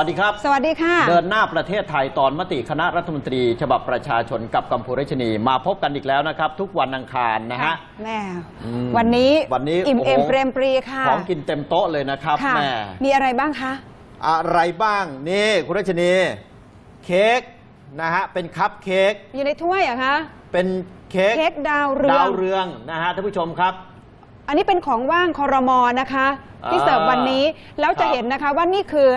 สวัสดีครับ สวัสดีค่ะ เดินหน้าประเทศไทยตอนมติคณะรัฐมนตรี ฉบับประชาชนกับกัมพูรัชนีมาพบกันอีกแล้วนะครับ ทุกวันอังคารนะฮะแม่อืมวันนี้วันนี้อิ่มโอ้โหเอมเปรมปรีค่ะ ของกินเต็มโต๊ะเลยนะครับค่ะแม่มีอะไรบ้างคะ อะไรบ้างนี่คุณรัชนี เค้กนะฮะเป็นคัพเค้กอยู่ในถ้วยเหรอะคะเป็นเค้กเค้กดาวเรืองดาวเรืองนะฮะท่านผู้ชมครับอันนี้เป็นของว่างคอรมอนะคะ ที่อ่าเสิร์ฟวันนี้แล้วจะครับเห็นนะคะว่านี่คือ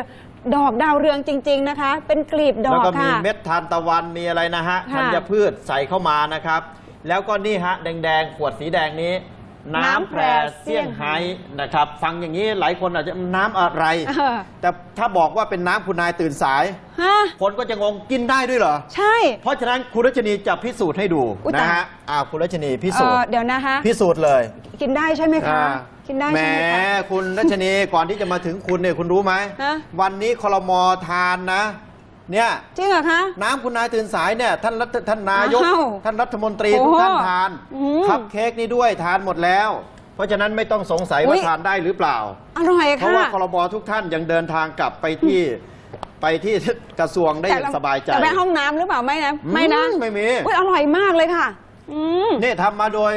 ดอกดาวเรืองจริง ๆนะคะ เป็นกลีบดแล้วอกก็มีค่ะ เม็ดทานตะวันมีอะไรนะฮะค่ะธัญพืชใส่เข้ามานะครับ แล้วก็นี่ฮะแดงๆขวดสีแดงนี้ น้ำน้ำแพแพรรเซี่ยงไฮ้นะครับ ฟังอย่างนี้หลายคนอาจจะน้ำอะไร เออ แต่ถ้าบอกว่าเป็นน้ำคุณนายตื่นสาย ฮะคนก็จะงงกินได้ด้วยเหรอ ใช่ เพราะฉะนั้นคุณรัชนีจะพิสูจน์ให้ดูอุ๊ยนะตาย ฮะอ่าคุณรัชนีพิเอสูจอน์เดี๋ยวนะคะ พิสูจน์เลย กินได้ใช่ไหมคะ อ่า กินได้แหมใช่ไหมคะ คุณรัชนี ก่อนที่จะมาถึงคุณเนี่ยคุณรู้ไหมฮะ วันนี้คลมทานนะ เนี่ย จริงเหรอคะ น้ำคุณนายตื่นสายเนี่ยท่านรัฐท่านนายก อ้าวท่านรัฐมนตรีโอ้ทุกท่านทานอืมคัพเค้กนี่ด้วยทานหมดแล้ว เพราะฉะนั้นไม่ต้องสงสัยอุ๊ว่าย ทานได้หรือเปล่า อร่อยเพราะค่ะว่าคลบทุกท่านยังเดินทางกลับไปที่ไปที่กระทรวงได้อย่างสบายใจแต่ไปห้องน้ำหรือเปล่าไม่นะ ไม่นะอืมไม่มี อุ๊ยอร่อยมากเลยค่ะ อืม นี่ทำมาโดย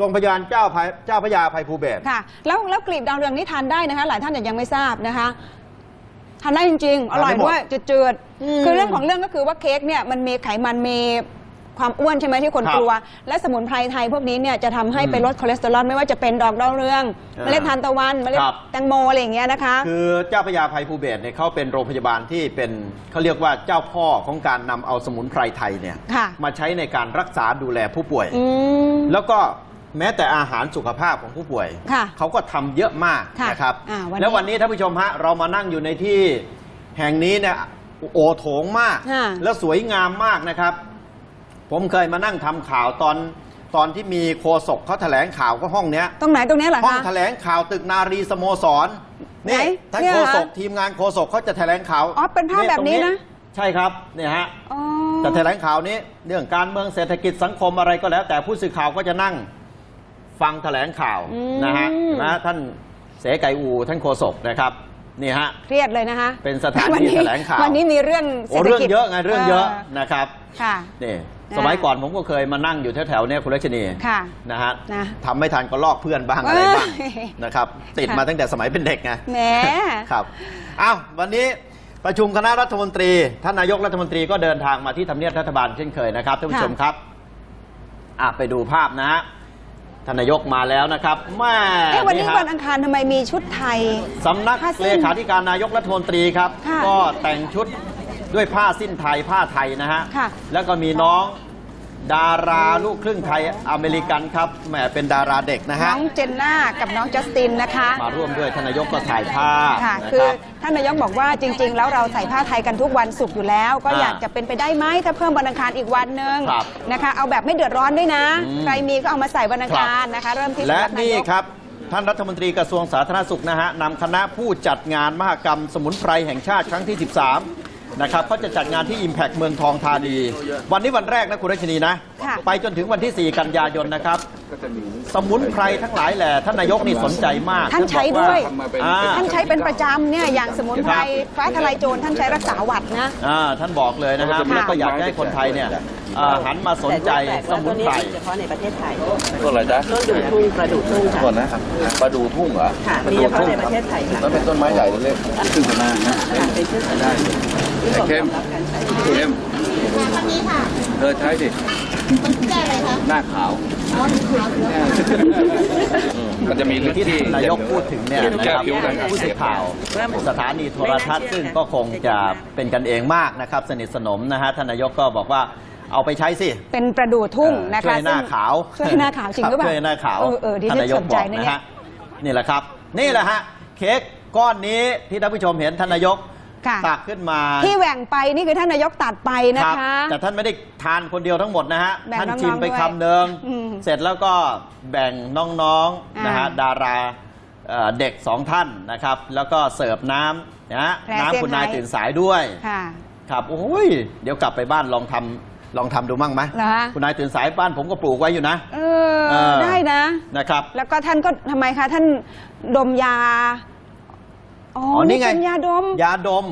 โรงพยาบาลเจ้าพระเจ้าพระยาภัยภูเบศร ค่ะ แล้วแล้วกลีบดาวเรืองนี่ทานได้นะคะ หลายท่านอาจจะยังไม่ทราบนะคะทานได้จริง ๆ อร่อยด้วยจืดอืม ๆคือเรื่องของเรื่องก็คือว่าเค้กเนี่ยมันมีไขมันมีความอ้วนใช่ไหมที่คนครับกลัว และสมุนไพรไทยพวกนี้เนี่ยจะทำให้อืมไปลดคอเลสเตอรอลไม่ว่าจะเป็นดอกดาวเรืองอ่าเมล็ดทานตะวันเมล็ดครับ แตงโมอะไรอย่างเงี้ยนะคะ คือเจ้าพระยาภัยภูเบศรเนี่ยเขาเป็นโรงพยาบาลที่เป็นเขาเรียกว่าเจ้าพ่อของการนำเอาสมุนไพรไทยเนี่ยค่ะ มาใช้ในการรักษาดูแลผู้ป่วย อืม แล้วก็ แม้แต่อาหารสุขภาพของผู้ป่วย ค่ะเขาก็ทำเยอะมากค่ะนะครับ อ่าวันนี้แล้ววันนี้ท่านผู้ชมฮะเรามานั่งอยู่ในที่แห่งนี้เนี่ยโอโถงมาก ค่ะ แล้วสวยงามมากนะครับ ผมเคยมานั่งทำข่าวตอนตอนที่มีโคศกเขาแถลงข่าวก็ห้องเนี้ย ตรงไหนตรงเนี้ยเหรอห้องคะ แถลงข่าวตึกนารีสโมสรนี่ไหนท่านเนี่ยโฆเหรอษกทีมงานโฆษกเขาจะแถลงข่าวอ๋อเป็นภาพแบบนี้นะตรงใช่ครับเนี่ยฮะอ๋อ จะแถลงข่าวนี้ เรื่องการเมืองเศรษฐกิจสังคมอะไรก็แล้ว แต่ผู้สื่อข่าวก็จะนั่ง ฟังแถลงข่าวอืมนะฮะนะท่านเสไก่อูท่านโฆษกนะครับนี่ฮะเครียดเลยนะคะเป็นสถานที่วัแถลงข่าววันนี้มีเรื่องโอ้เศรษฐเรื่องกิจเยอะไงเรื่องเยอะนะครับค่ะนี่นะสมัยก่อนผมก็เคยมานั่งอยู่แถวๆเนี่ยคุณรัชนีค่ะนะฮะนะทำไม่ทันก็ลอกเพื่อนบ้างอะไรบ้างเอ้ยนะครับ ติดค่ะมาตั้งแต่สมัยเป็นเด็กไงแหมครับอ้าววันนี้ประชุมคณะรัฐมนตรีท่านนายกรัฐมนตรีก็เดินทางมาที่ทำเนียบรัฐบาลเช่นเคยนะครับท่านผู้ชมครับอะไปดูภาพนะฮะ ท่านนายกมาแล้วนะครับแม่เอ๊ะวันนี้ฮะ วันอังคารทำไมมีชุดไทย สำนักผ้าสิ้นเลขาธิการนายกรัฐมนตรีครับ ค่ะก็แต่งชุดด้วยผ้าสิ้นไทยผ้าไทยนะฮะ ค่ะแล้วก็มีน้อง ดาราลูกครึ่งไทยอเมริกันครับแหมเป็นดาราเด็กนะฮะ น้องเจนน่ากับน้องจัสตินนะคะ มาร่วมด้วยท่านนายกก็ถ่ายภาพค่ะ นะคือรับ ท่านนายกบอกว่าจริง ๆ แล้วเราใส่ผ้าไทยกันทุกวันศุกร์อยู่แล้ว ก็อ่าอยากจะเป็นไปได้ไหมถ้าเพิ่มวันอังคารอีกวันหนึ่งครับนะคะ เอาแบบไม่เดือดร้อนด้วยนะ อืม ใครมีก็เอามาใส่วันอังคารนะคะ เริ่มที่และสำกานี่ยก ครับ ท่านรัฐมนตรีกระทรวงสาธารณสุขนะฮะนำคณะผู้จัดงานมหกรรมสมุนไพรแห่งชาติครั้งที่ 13 นะครับเขาจะจัดงานที่ Impact เมืองทองธานี วันนี้วันแรกนะคุณรัชนีนะ ค่ะ ไปจนถึงวันที่ 4 กันยายนนะครับ สมุนไพรทั้งหลายแหละท่านนายกนี่สนใจมากท่านใช้บอกาด้วย อ่า ท่านใช้เป็นประจำเนี่ยอย่างสมุนไพรครับฟ้าทลายโจรท่านใช้รักษาหวัดนะ อ่าท่านบอกเลยนะครับค่ะ แล้วก็อยากให้คนไทยเนี่ยอ่าหันมาสนใจแต่สว่ามุตัวนนี้ไพร เฉพาะในประเทศไทยต้นอะไรจ๊ะต้นดูทุ่งประดู่ทุ่งค่ะ ก่อนนะครับปลาดูทุ่งเหรอค่ะปลามีดูเฉพาะทุ่งในประเทศไทยค่ะแล้วเป็นต้นไม้ใหญ่เล็กๆขึ้นมานะค่ะเป็นชื่อสัญลักษณ์ ที่ผมเข้มยอมรับการใช้เข้มเธอใช้ดิหน้าขาวอืมมันจะมีที่ที่นายกพูดถึงเนี่ยนะแก้ครับผิวหนังผู้สื่อข่าวสถานีโทรทัศน์ซึ่งก็คงจะเป็นกันเองมากนะครับ สนิทสนมนะฮะท่านนายกก็บอกว่าเอาไปใช้สิ เป็นประดู่ทุ่งนะคะช่วยหน้าซึ่งขาวช่วยหน้าขาวจริงหรือเปล่าช่วยหน้าขาวเออเออที่ท่านฉันนายสกนบใจอกนะนะเนี่ยฮะนี่แหละครับ นี่แหละฮะเค้กก้อนนี้ที่ท่านผู้ชมเห็นท่านนายก ค่ะ ตักขึ้นมาที่แหว่งไปนี่คือท่านนายกตัดไปนะรับคะ แต่ท่านไม่ได้ทานคนเดียวทั้งหมดนะฮะ แบ่งท่านน้องๆชิมไปด้วยคำเดิม อืมเสร็จแล้วก็แบ่งน้องๆนะฮะอ่าดาราเอ่อเด็กสองท่านนะครับ แล้วก็เสิร์ฟน้ำนะฮะแพรน้ำคุณนายเซี่ยงไฮ้ ตื่นสายด้วย ค่ะ ครับโอ้ยเดี๋ยวกลับไปบ้านลองทำลองทำดูมั่งไหมเหรอฮะ คุณนายตื่นสายบ้านผมก็ปลูกไว้อยู่นะ เอเอออ ได้นะ นะครับ แล้วก็ท่านก็ทำไมคะ ท่านดมยา อ๋ออ๋อนี่ไงเป็นยาดมยาดม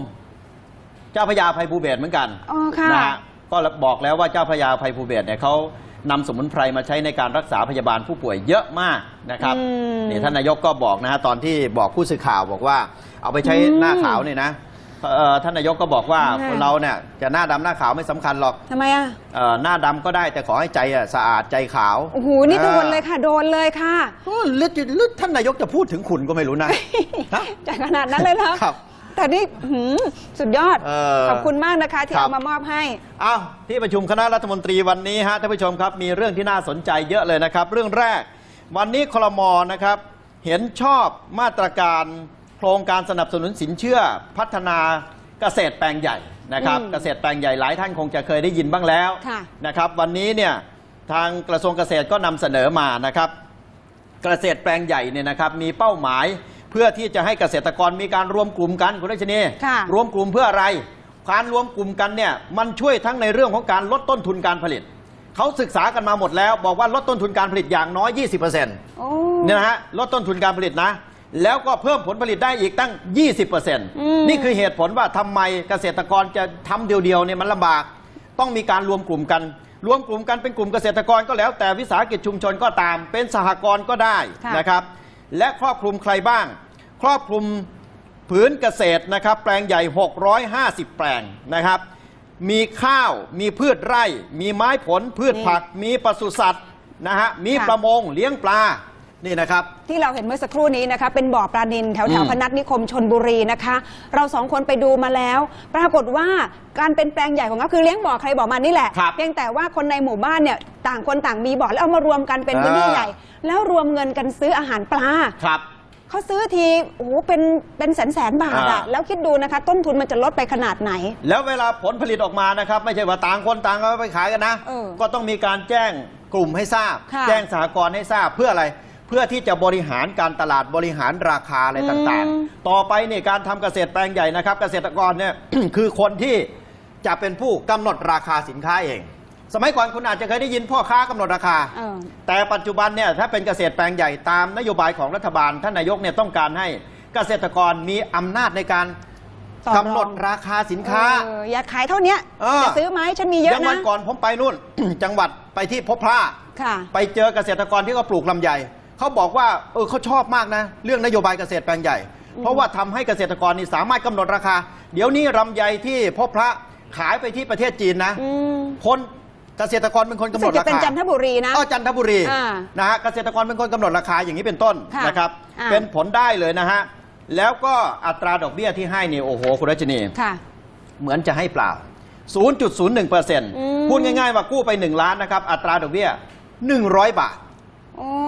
เจ้าพระยาภัยภูเบศรเหมือนกันอ๋อค่ะ นะฮะก็บอกแล้วว่าเจ้าพระยาภัยภูเบศรเนี่ยเขานำสมุนไพรมาใช้ในการรักษาพยาบาลผู้ป่วยเยอะมากนะครับอืม นี่ท่านนายกก็บอกนะฮะตอนที่บอกผู้สื่อข่าวบอกว่า เอาไปใช้อืมหน้าขาวเนี่ยนะ เอ่อท่านนายกก็บอกว่าค่ะคนเราเนี่ยจะหน้าดำหน้าขาวไม่สำคัญหรอกทำไมอะ เอ่อหน้าดำก็ได้แต่ขอให้ใจอะสะอาดใจขาวโอ้โห นี่โดนเลยค่ะ โดนเลยค่ะ เออหรือหรือท่านนายกจะพูดถึงคุณก็ไม่รู้นะฮะจะขนาดนั้นเลยเหรอครับแต่นี่หืมสุดยอด เออขอบคุณมากนะคะ ที่ครับ เอามามอบให้ อ้าวที่ประชุมคณะรัฐมนตรีวันนี้ฮะท่านผู้ชมครับ มีเรื่องที่น่าสนใจเยอะเลยนะครับ เรื่องแรก วันนี้คลมนะครับ เห็นชอบมาตรการ โครงการสนับสนุนสินเชื่อพัฒนาเกษตรแปลงใหญ่นะครับอืมเกษตรแปลงใหญ่หลายท่านคงจะเคยได้ยินบ้างแล้วค่ะนะครับวันนี้เนี่ยทางกระทรวงเกษตรก็นำเสนอมานะครับเกษตรแปลงใหญ่เนี่ยนะครับมีเป้าหมายเพื่อที่จะให้เกษตรกรมีการรวมกลุ่มกันคุณรัชนีค่ะรวมกลุ่มเพื่ออะไรการรวมกลุ่มกันเนี่ยมันช่วยทั้งในเรื่องของการลดต้นทุนการผลิตเขาศึกษากันมาหมดแล้ว บอกว่าลดต้นทุนการผลิตอย่างน้อย 20%เโอ้นี่ยนะฮะลดต้นทุนการผลิตนะ แล้วก็เพิ่มผลผลิตได้อีกตั้ง 20%มนี่คือเหตุผลว่าทำไมเกษตรกรจะทำเดียวๆเนี่ยมันลำบาก ต้องมีการรวมกลุ่มกัน รวมกลุ่มกันเป็นกลุ่มเกษตรกรก็แล้วแต่วิสาหกิจชุมชนก็ตาม เป็นสหกรณ์ก็ได้ค่ะนะครับ และครอบคลุมใครบ้าง ครอบคลุมผืนเกษตรนะครับ แปลงใหญ่ 650 แปลงนะครับ มีข้าว มีพืชไร่ มีไม้ผล พืชผัก มีปศุสัตว์นะฮะ มีค่ะ ประมง เลี้ยงปลา นี่นะครับ ที่เราเห็นเมื่อสักครู่นี้นะคะเป็นบ่อปลานินแถวอืแถวมพนัสนิคมชนบุรีนะคะ เราสองคนไปดูมาแล้ว ปรากฏว่าการเป็นแปลงใหญ่ของเขาคือเลี้ยงบ่อใครบ่อมันนี่แหละ ครับเพียงแต่ว่าคนในหมู่บ้านเนี่ยต่างคนต่างมีบ่อแล้วเอามารวมกันเป็นพื้นที่อ่า ใหญ่ แล้วรวมเงินกันซื้ออาหารปลา ครับ เขาซื้อทีโอ้โหเป็นเป็นแสนแสนๆบาทอ่า อะแล้วคิดดูนะคะ ต้นทุนมันจะลดไปขนาดไหน แล้วเวลาผลผลิตออกมานะครับ ไม่ใช่ว่าต่างคนต่างเอาไปขายกันนะ เออก็ต้องมีการแจ้งกลุ่มให้ทราบ ค่ะแจ้งสหกรณ์ให้ทราบเพื่ออะไร เพื่อที่จะบริหารการตลาดบริหารราคาอะไรต่างอืมๆต่อไปเนี่ยการทำเกษตรแปลงใหญ่นะครับ เกษตรกรเนี่ยคือคนที่จะเป็นผู้กำหนดราคาสินค้าเอง สมัยก่อนคุณอาจจะเคยได้ยินพ่อค้ากำหนดราคาเออแต่ปัจจุบันเนี่ยถ้าเป็นเกษตรแปลงใหญ่ตามนโยบายของรัฐบาลท่านนายกเนี่ยต้องการให้เกษตรกรมีอำนาจในการต่อรองกำหนดราคาสินค้าเอออยากขายเท่าเนี้ยเออจะซื้อไหมฉันมีเยอะอย่างวันะนก่อนผมไปนู่น จังหวัดไปที่พบพระค่ะไปเจอเกษตรกรที่เขาปลูกลำไย เขาบอกว่าเออเขาชอบมากนะ เรื่องนโยบายเกษตรแปลงใหญ่ เพราะว่าทำให้เกษตรกรนี่สามารถกำหนดราคา เดี๋ยวนี้ลำไยที่พบพระขายไปที่ประเทศจีนนะอืมคนเกษตรกรเป็นคนกำหนดรู้สึราจะเป็นคาจันทบุรีนะอ๋อจันทบุรีอ่านะฮะเกษตรกรเป็นคนกำหนดราคาอย่างนี้เป็นต้นค่ะนะครับอ่าเป็นผลได้เลยนะฮะแล้วก็อัตราดอกเบี้ยที่ให้นี่โอ้โหคุณรัชนีค่ะเหมือนจะให้เปล่า 0.01%มพูดง่ายๆว่ากู้ไป 1 ล้านนะครับ อัตราดอกเบี้ย 100 บาทโอ้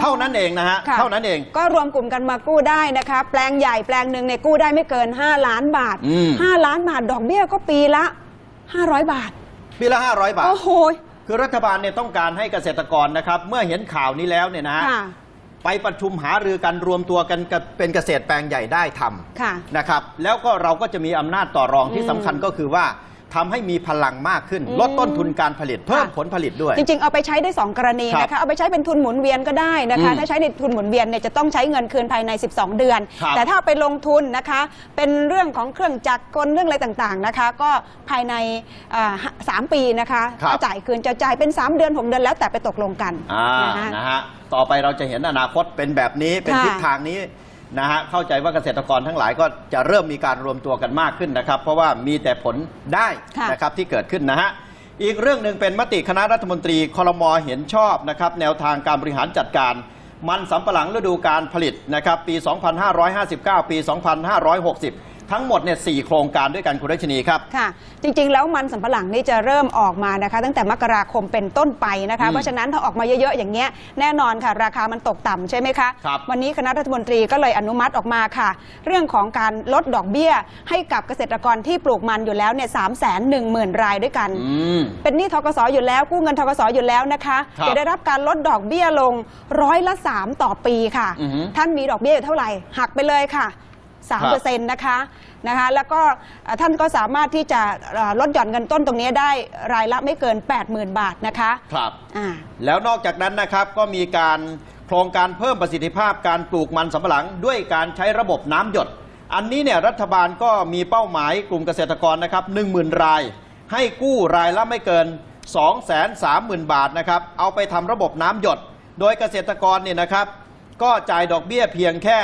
เท่านั้นเองนะฮะค่ะเท่านั้นเอง ก็รวมกลุ่มกันมากู้ได้นะคะ แปลงใหญ่แปลงหนึ่งเนี่ยกู้ได้ไม่เกิน 5 ล้านบาทอืม5ล้านบาทดอกเบี้ยก็ปีละ 500 บาท ปีละ 500 บาท โอ้โห คือรัฐบาลเนี่ยต้องการให้เกษตรกรนะครับ เมื่อเห็นข่าวนี้แล้วเนี่ยนะฮะค่ะไปประชุมหารือกันรวมตัวกันกับเป็นเกษตรแปลงใหญ่ได้ทำค่ะนะครับ แล้วก็เราก็จะมีอำนาจต่อรองที่อืมสำคัญก็คือว่า ทำให้มีพลังมากขึ้นอืมลดต้นทุนการผลิตเพิ่มค่ะผลผลิตด้วย จริง ๆ เอาไปใช้ได้ 2 กรณีครับนะคะเอาไปใช้เป็นทุนหมุนเวียนก็ได้นะคะ อืมถ้าใช้ในทุนหมุนเวียนเนี่ยจะต้องใช้เงินคืนภายใน 12 เดือน ครับแต่ถ้าเอาไปลงทุนนะคะ เป็นเรื่องของเครื่องจักรกลเรื่องอะไรต่างๆนะคะ ก็ภายในอ่าสามปีนะคะครับ ก็จ่ายคืนจะจ่ายเป็น 3 เดือน6เดือนแล้วแต่ไปตกลงกันอ่านะคะ นะฮะ ต่อไปเราจะเห็นอนาคตเป็นแบบนี้ เป็นค่ะทิศทางนี้ นะฮะเข้าใจว่าเกษตรกรทั้งหลายก็จะเริ่มมีการรวมตัวกันมากขึ้นนะครับ เพราะว่ามีแต่ผลได้ค่ะนะครับที่เกิดขึ้นนะฮะอีกเรื่องหนึ่งเป็นมติคณะรัฐมนตรีคลมเห็นชอบนะครับแนวทางการบริหารจัดการ มันสำปะหลังฤดูการผลิตนะครับปี 2559 ปี 2560 ทั้งหมดเนี่ยสี่โครงการด้วยกันคุณรัชนีครับ ค่ะ จริงๆ แล้วมันสำปะหลังนี่จะเริ่มออกมานะคะ ตั้งแต่มกราคมเป็นต้นไปนะคะอืมเพราะฉะนั้นถ้าออกมาเยอะๆ อย่างเงี้ยแน่นอนค่ะ ราคามันตกต่ำใช่ไหมคะ ครับวันนี้คณะรัฐมนตรีก็เลยอนุมัติออกมาค่ะ เรื่องของการลดดอกเบี้ย ให้กับเกษตรกรที่ปลูกมันอยู่แล้วเนี่ยสามแสนหนึ่งหมื่นรายด้วยกันอืมเป็นหนี้ทกสอยู่แล้วกู้เงินทกสอยู่แล้วนะคะครับจะได้รับการลดดอกเบี้ยลงร้อยละ 3 ต่อปีค่ะ อือฮึท่านมีดอกเบี้ยอยู่เท่าไหร่ หักไปเลยค่ะ 3เปอร์เซ็นต์นะคะนะคะ แล้วก็เอ่อท่านก็สามารถที่จะเอ่อลดหย่อนเงินต้นตรงนี้ได้รายละไม่เกิน 80,000 บาทนะคะครับอ่าแล้วนอกจากนั้นนะครับก็มีการโครงการเพิ่มประสิทธิภาพการปลูกมันสำปะหลัง ด้วยการใช้ระบบน้ำหยด อันนี้เนี่ยรัฐบาลก็มีเป้าหมายกลุ่มเกษตรกรนะครับ10,000 ราย ให้กู้รายละไม่เกิน 230,000 บาทนะครับเอาไปทำระบบน้ำหยด โดยเกษตรกรเนี่ยนะครับก็จ่ายดอกเบี้ยเพียงแค่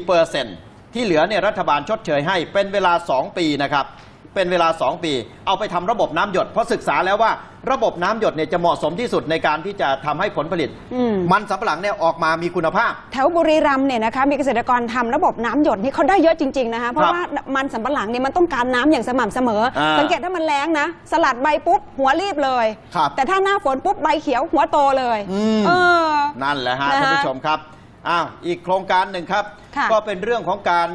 4% ที่เหลือเนี่ยรัฐบาลชดเชยให้เป็นเวลา 2 ปีนะครับ เป็นเวลา 2 ปี เอาไปทำระบบน้ำหยด เพราะศึกษาแล้วว่าระบบน้ำหยดเนี่ยจะเหมาะสมที่สุดในการที่จะทำให้ผลผลิตอืมมันสำปะหลังเนี่ยออกมามีคุณภาพ แถวบุรีรัมย์เนี่ยนะคะมีเกษตรกรทำระบบน้ำหยดนี่เขาได้เยอะจริงๆนะคะเพราะว่ามันสำปะหลังเนี่ยมันต้องการน้ำอย่างสม่ำเสมออ่าสังเกตถ้ามันแรงนะ สลัดใบปุ๊บหัวรีบเลยครับแต่ถ้าหน้าฝนปุ๊บใบเขียวหัวโตเลยอืมเออนั่นแหละฮะนะฮะท่านผู้ชมครับ อ้าวอีกโครงการหนึ่งครับ ค่ะก็เป็นเรื่องของการ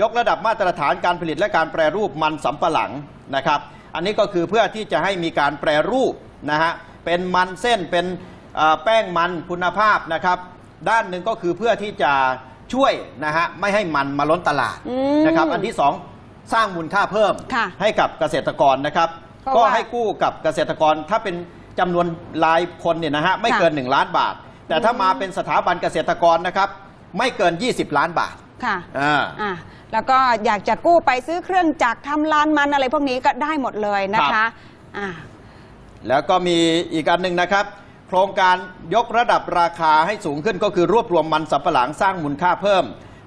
ยกระดับมาตรฐานการผลิตและการแปรรูปมันสำปะหลังนะครับ อันนี้ก็คือเพื่อที่จะให้มีการแปรรูปนะฮะเป็นมันเส้นเป็นเอ่อแป้งมันคุณภาพนะครับ ด้านหนึ่งก็คือเพื่อที่จะช่วยนะฮะไม่ให้มันมาล้นตลาดอืมนะครับ อันที่สองสร้างมูลค่าเพิ่มค่ะให้กับเกษตรกรนะครับ เพราะก็ว่าให้กู้กับเกษตรกรถ้าเป็นจำนวนรายคนเนี่ยนะฮะไม่ค่ะ เกิน 1 ล้านบาท แต่ถ้ามาเป็นสถาบันเกษตรกรนะครับ ไม่เกิน 20 ล้านบาทค่ะอ่าอะแล้วก็อยากจะกู้ไปซื้อเครื่องจักรทำลานมันอะไรพวกนี้ก็ได้หมดเลยนะครัคะบอ่าแล้วก็มีอีกอันหนึ่งนะครับ โครงการยกระดับราคาให้สูงขึ้นก็คือรวบรวมมันสำปะหลังสร้างมูลค่าเพิ่ม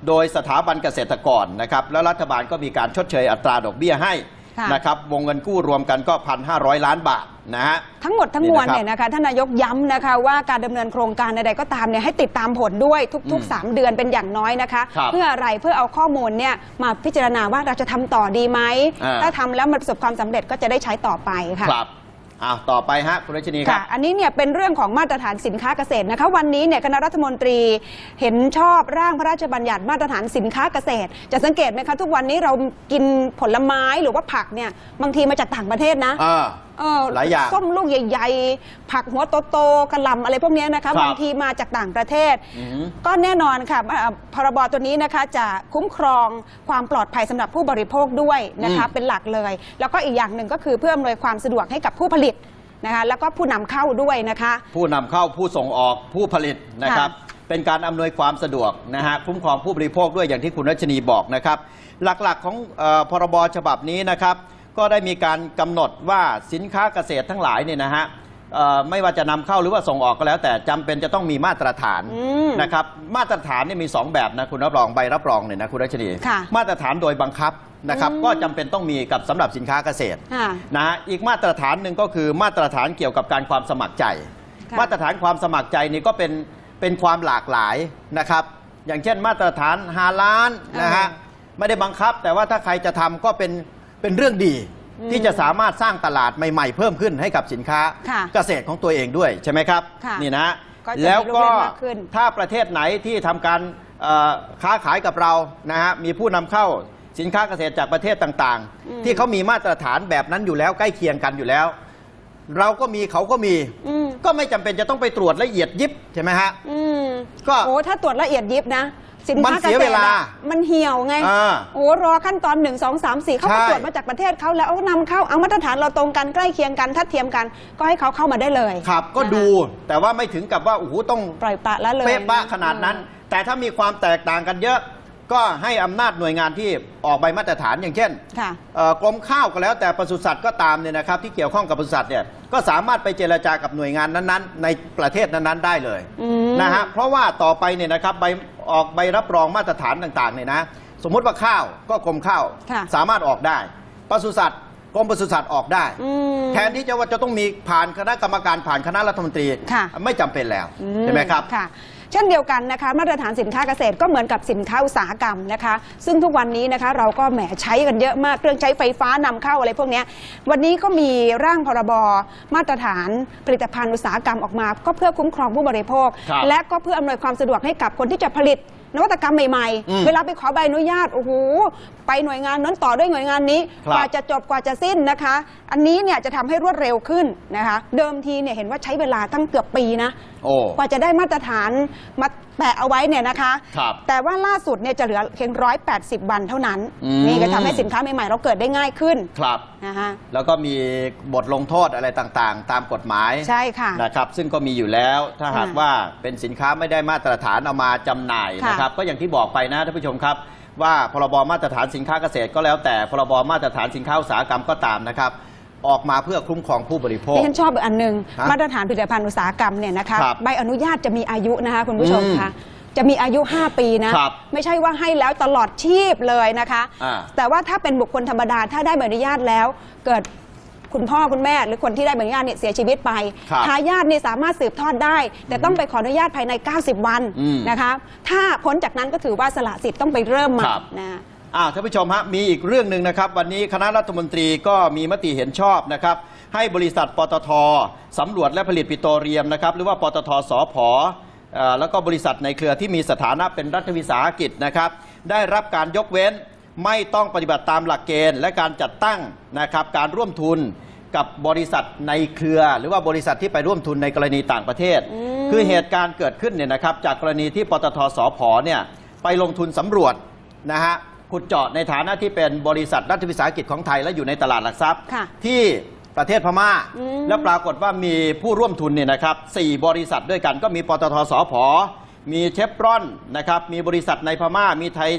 โดยสถาบันเกษตรกรนะครับ แล้วรัฐบาลก็มีการชดเชยอัตราดอกเบี้ยให้ค่ะ นะครับวงเงินกู้รวมกันก็1,500ล้านบาทนะฮะทั้งหมดทั้งมวลนี่นะครับเนี่ยนะคะท่านนายกย้ำนะคะว่าการดำเนินโครงการใดๆก็ตามเนี่ยให้ติดตามผลด้วยทุกอืมๆ3 เดือนเป็นอย่างน้อยนะคะครับเพื่ออะไรเพื่อเอาข้อมูลเนี่ยมาพิจารณาว่าเราจะทำต่อดีไหมอ่าถ้าทำแล้วมันประสบความสำเร็จก็จะได้ใช้ต่อไปค่ะครับ อ้าวต่อไปฮะคุณรัชนีครัค่ะบอันนี้เนี่ยเป็นเรื่องของมาตรฐานสินค้าเกษตรนะคะ วันนี้เนี่ยคณะรัฐมนตรีเห็นชอบร่างพระราชบัญญัติมาตรฐานสินค้าเกษตร จะสังเกตไหมคะทุกวันนี้เรากินผลไม้หรือว่าผักเนี่ยบางทีมาจากต่างประเทศนะ อ่า เออหลายอย่างส้มลูกใหญ่ ๆ ผักหัวโตๆกระหลำอะไรพวกเนี้ยนะคะครับบางทีมาจากต่างประเทศ อือหือ ก็แน่นอนค่ะอ่าพรบตัวนี้นะคะจะคุ้มครองความปลอดภัยสำหรับผู้บริโภคด้วยนะคะอืม เป็นหลักเลย แล้วก็อีกอย่างหนึ่งก็คือเพื่ออำนวยความสะดวกให้กับผู้ผลิตนะคะแล้วก็ผู้นำเข้าด้วยนะคะ ผู้นำเข้าผู้ส่งออกผู้ผลิตนะครับ เป็นการอำนวยความสะดวกนะฮะคุ้มครองผู้บริโภคด้วยอย่างที่คุณรัชนีบอกนะครับ หลักๆของเออพรบฉบับนี้นะครับ ก็ได้มีการกำหนดว่าสินค้าเกษตรทั้งหลายเนี่ยนะฮะเอ่อไม่ว่าจะนำเข้าหรือว่าส่งออกก็แล้ว แต่จำเป็นจะต้องมีมาตรฐานอืมนะครับมาตรฐานเนี่ยมี 2 แบบนะคุณรับรองใบรับรองเนี่ยนะคุณรัชนีค่ะมาตรฐานโดยบังคับนะครับอืมก็จำเป็นต้องมีกับสำหรับสินค้าเกษตรค่ะนะฮะอีกมาตรฐานหนึ่งก็คือมาตรฐานเกี่ยวกับการความสมัครใจค่ะมาตรฐานความสมัครใจนี่ก็เป็นเป็นความหลากหลายนะครับ อย่างเช่นมาตรฐานฮาล้านนะฮะไม่ได้บังคับ แต่ว่าถ้าใครจะทำก็เป็น เป็นเรื่องดีอืมที่จะสามารถสร้างตลาดใหม่ๆ เพิ่มขึ้นให้กับสินค้าค่ะเกษตรของตัวเองด้วยใช่ไหมครับค่ะนี่นะก็จะมีแล้วก็รูปเล่มมากขึ้นถ้าประเทศไหนที่ทำการเอ่อค้าขายกับเรานะฮะมีผู้นำเข้าสินค้าเกษตรจากประเทศต่างอืมๆที่เขามีมาตรฐานแบบนั้นอยู่แล้วใกล้เคียงกันอยู่แล้ว เราก็มีเขาก็มีอืมก็ไม่จำเป็นจะต้องไปตรวจละเอียดยิบใช่ไหมฮะอืมก็โอ้ถ้าตรวจละเอียดยิบนะ สินมันค้าเสีเกยษเวตรลาอะมันเหี่ยวไงอ่าโอ้รอขั้นตอนหนึ่งสองสามสี่เขาก็ใช่ ตรวจมาจากประเทศเขาแล้วเอานำเข้าเอามาตรฐานเราตรงกันใกล้เคียงกันทัดเทียมกัน ก็ให้เขาเข้ามาได้เลยครับก็นะคะดูแต่ว่าไม่ถึงกับว่าโอ้โหต้องปล่อยปละละเลย เป๊ะปะขนาดนั้น แต่ถ้ามีความแตกต่างกันเยอะ ก็ให้อำนาจหน่วยงานที่ออกใบมาตรฐานอย่างเช่นค่ะ เอ่อกรมข้าวก็แล้วแต่ปศุสัตว์ก็ตามเนี่ยนะครับ ที่เกี่ยวข้องกับปศุสัตว์เนี่ยก็สามารถไปเจรจากับหน่วยงานนั้นๆ ในประเทศนั้นๆ ได้เลยอืมนะฮะเพราะว่าต่อไปเนี่ยนะครับใบออกใบรับรองมาตรฐานต่างๆเนี่ยนะสมมุติว่าข้าวก็กรมข้าวค่ะ สามารถออกได้ปศุสัตว์กรมปศุสัตว์ออกได้ อืม แทนที่จะว่าจะต้องมีผ่านคณะกรรมการผ่านคณะรัฐมนตรี ค่ะ ไม่จำเป็นแล้วอืใช่ไหมครับ ค่ะ เช่นเดียวกันนะคะมาตรฐานสินค้าเกษตรก็เหมือนกับสินค้าอุตสาหกรรมนะคะ ซึ่งทุกวันนี้นะคะเราก็แหมใช้กันเยอะมากเครื่องใช้ไฟฟ้านำเข้าอะไรพวกเนี้ยวันนี้ก็มีร่างพรบมาตรฐานผลิตภัณฑ์อุตสาหกรรมออกมา ก็เพื่อคุ้มครองผู้บริโภคครับและก็เพื่ออำนวยความสะดวกให้กับคนที่จะผลิตนวัตกรรมใหม่อืมๆ เวลาไปขอใบอนุญาตโอ้โหไปหน่วยงานนั้นต่อด้วยหน่วยงานนี้ครับ กว่าจะจบกว่าจะสิ้นนะคะ อันนี้เนี่ยจะทำให้รวดเร็วขึ้นนะคะ เดิมทีเนี่ยเห็นว่าใช้เวลาตั้งเกือบปีนะ โอ้ กว่าจะได้มาตรฐานมา แปะเอาไว้เนี่ยนะคะ ครับแต่ว่าล่าสุดเนี่ยจะเหลือเพียงร้อยแปดสิบวันเท่านั้น อืม นี่ก็ทำให้สินค้าใหม่ๆ เราเกิดได้ง่ายขึ้นครับ นะคะ แล้วก็มีบทลงโทษอะไรต่างๆ ตามกฎหมายใช่ค่ะนะครับ ซึ่งก็มีอยู่แล้วถ้าหากค่ะว่าเป็นสินค้าไม่ได้มาตรฐานเอามาจำหน่ายค่ะนะครับ ก็อย่างที่บอกไปนะท่านผู้ชมครับ ว่าพรบมาตรฐานสินค้าเกษตรก็แล้วแต่พรบมาตรฐานสินค้าอุตสาหกรรมก็ตามนะครับ ออกมาเพื่อคุ้มครองผู้บริโภคที่ฉันชอบอีกอันหนึ่งฮะมาตรฐานผลิตภัณฑ์อุตสาหกรรมเนี่ยนะคะครับใบอนุญาตจะมีอายุนะคะคุณผู้ชมอืมคะจะมีอายุ 5 ปีนะ ครับไม่ใช่ว่าให้แล้วตลอดชีพเลยนะคะ อ่าแต่ว่าถ้าเป็นบุคคลธรรมดาถ้าได้ใบอนุญาตแล้ว เกิดคุณพ่อคุณแม่ หรือคนที่ได้ใบอนุญาตเนี่ยเสียชีวิตไปครับทายาทเนี่ยสามารถสืบทอดได้ แต่ต้องไปขออนุญาตภายใน 90 วันอืมนะคะ ถ้าพ้นจากนั้นก็ถือว่าสละสิทธิ์ต้องไปเริ่มใหม่ครับ นะ อ่าท่านผู้ชมฮะมีอีกเรื่องหนึ่งนะครับ วันนี้คณะรัฐมนตรีก็มีมติเห็นชอบนะครับ ให้บริษัทปตทสำรวจและผลิตปิโตรเลียมนะครับ หรือว่าปตทสพเอ่อแล้วก็บริษัทในเครือที่มีสถานะเป็นรัฐวิสาหกิจนะครับ ได้รับการยกเว้นไม่ต้องปฏิบัติตามหลักเกณฑ์ และการจัดตั้งนะครับการร่วมทุนกับบริษัทในเครือ หรือว่าบริษัทที่ไปร่วมทุนในกรณีต่างประเทศอืมคือเหตุการณ์เกิดขึ้นเนี่ยนะครับ จากกรณีที่ปตทสพเนี่ยไปลงทุนสำรวจนะฮะ ขุดเจาะในฐานะที่เป็นบริษัทรัฐวิสาหกิจของไทยและอยู่ในตลาดหลักทรัพย์ ค่ะที่ประเทศพม่า อืม และปรากฏว่ามีผู้ร่วมทุนเนี่ยนะครับสี่บริษัทด้วยกันก็มีปตทสพมีเชฟรอนนะครับมีบริษัทในพม่ามีไทย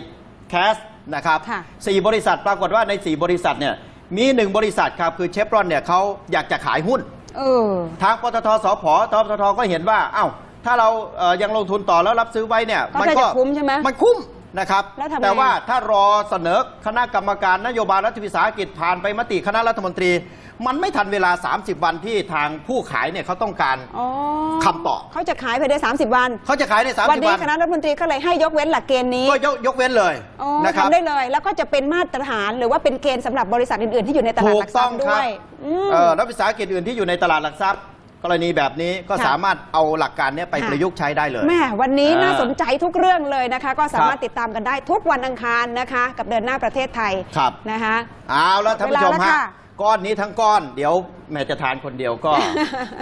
แคสนะครับค่ะ สี่บริษัทปรากฏว่าในสี่บริษัทเนี่ยมีหนึ่งบริษัทครับคือเชฟรอนเนี่ยเขาอยากจะขายหุ้น เออ ทางปตทสพปตทก็เห็นว่าอ้าวถ้าเราเอ่อยังลงทุนต่อแล้วรับซื้อไว้เนี่ยก็น่าจะคุ้มใช่ไหมมันคุ้ม นะครับ แล้วทำไง แต่ว่าถ้ารอเสนอคณะกรรมการนโยบายรัฐวิสาหกิจผ่านไปมติคณะรัฐมนตรี มันไม่ทันเวลา 30 วันที่ทางผู้ขายเนี่ยเขาต้องการ อ๋อคำตอบ เขาจะขายภายใน30 วัน เขาจะขายใน 30 วันนี้วันคณะรัฐมนตรีก็เลยให้ยกเว้นหลักเกณฑ์นี้ก็ยกยกเว้นเลยอ๋อนะครับ ทำได้เลย แล้วก็จะเป็นมาตรฐานหรือว่าเป็นเกณฑ์สำหรับบริษัทอื่นๆที่อยู่ในตลาดถูหกลักทรัต้พองย์คด้รัวบยอืม เอ่อรัฐวิสาหกิจอื่นที่อยู่ในตลาดหลักทรัพย์ กรณีแบบนี้ก็ค่ะ สามารถเอาหลักการเนี้ยไปค่ะประยุกต์ใช้ได้เลย แม่วันนี้อ่าน่าสนใจทุกเรื่องเลยนะคะ ก็สามารถครับติดตามกันได้ทุกวันอังคารนะคะ กับเดินหน้าประเทศไทยครับ นะคะ เอาแล้วท่านผู้ชมเวลาแล้วฮะค่ะ ก้อนนี้ทั้งก้อน เดี๋ยวแม่จะทานคนเดียวก็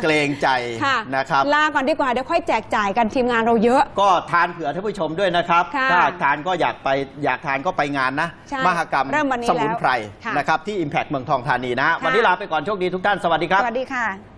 เกรงใจค่ะนะครับ ลาก่อนดีกว่าเดี๋ยวค่อยแจกจ่ายกันทีมงานเราเยอะ ก็ทานเผื่อท่านผู้ชมด้วยนะครับ ค่ะถ้าทานก็อยากไปอยากทานก็ไปงานนะ ใช่มหกรรมเริ่มวันนี้สมุนไพรแล้วค่ะนะครับที่ Impact เมืองทองธานีนะ ค่ะ วันนี้ลาไปก่อนโชคดีทุกท่าน สวัสดีครับ สวัสดีค่ะ